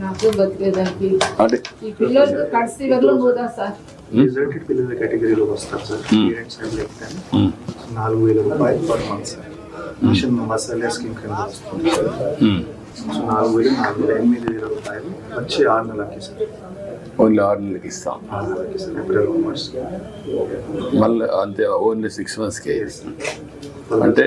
నాకు బతికేదానికి. ఈ పిల్లలు కడిసి వల్ల పోదా సార్. రిజల్టెడ్ పిల్లల కేటగిరీలో వస్తారు sir parents and like time um. నాలుగు వేల రూపాయలు per month sir mission masala scheme కింద వస్తుంది. సో నాలుగు వేలు నాలుగు వేల ఎనిమిది వేల రూపాయలు వచ్చి ఆరు నెలలకి సార్ ఓన్లీ ఆరు నెలలకి ఇస్తాం. ఆరు నెలలకి సార్ ఏప్రిల్ మళ్ళీ అంతే ఓన్లీ సిక్స్ మంత్స్కి అంటే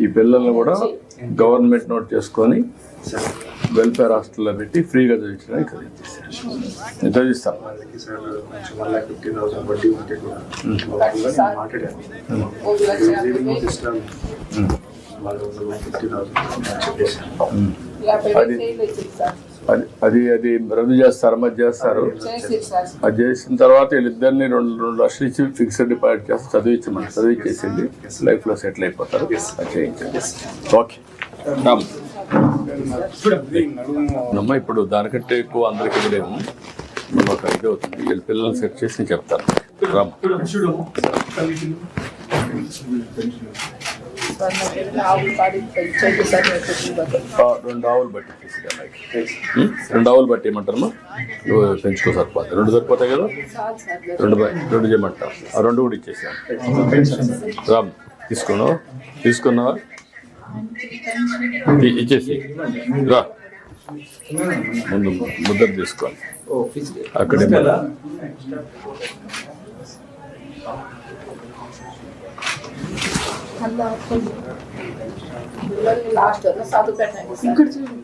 ఈ పిల్లల్ని కూడా గవర్నమెంట్ నోట్ చేసుకొని వెల్ఫేర్ హాస్టల్లో పెట్టి ఫ్రీగా చదివించడానికి నేను మాట్లాడాను అది అది అది రద్దు చేస్తారు మధ్య చేస్తారు. చేసి అది చేసిన తర్వాత వీళ్ళిద్దరిని రెండు రెండు లక్షలు ఇచ్చి ఫిక్స్డ్ డిపాజిట్ చేస్తే చదివించమని చదివించేసింది. లైఫ్లో సెటిల్ అయిపోతారు. అది చేయించండి. ఓకే. రామ్. అమ్మ ఇప్పుడు దానికంటే ఎక్కువ అందరికి ఇవ్వలేము మనం ఒక ఇది అవుతుంది. వీళ్ళ పిల్లల్ని సెట్ చేసి నేను చెప్తాను. రామ్. రెండు ఆవులు బట్టి ఉం? రెండు ఆవులు బట్టి ఏమంటారమ్మా? నువ్వు పెంచుకో సరిపోతాయి రెండు సరిపోతాయి కదా? రెండు బై- రెండు చేయమంటా. ఆ రెండు కూడా ఇచ్చేసాను రామ్ తీసుకున్నావు? తీసుకున్నావా? ఇ- ఇచ్చేసి రా. ముందు ముద్ర తీసుకోవాలి అక్కడే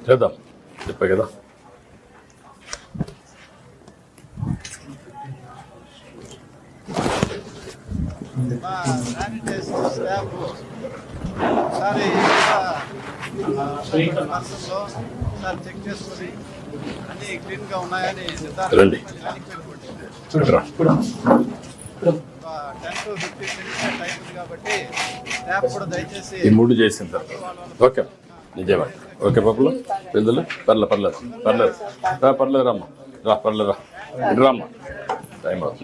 చేద్దాం చెప్పా కదా శానిటైజర్ స్టాఫ్ ఒకసారి నర్సుల్లో ఒకసారి చెక్ చేసుకొని అన్ని క్లీన్ గా ఉన్నాయని నిర్ధారణ రండి. రా. ten to fifteen minutes time ఉంది కాబట్టి కూడా దయచేసి ఈ మూడు చేసిన తర్వాత. ఓకే. నిజమే ఓకే పప్పులు? పెద్దలు పర్లేదు పర్లేదు. పర్లేదు. రా పర్లేదు రామ్మా. రా పర్లేదు రా. ఇటు రామ్మా టైం అవుతుంది.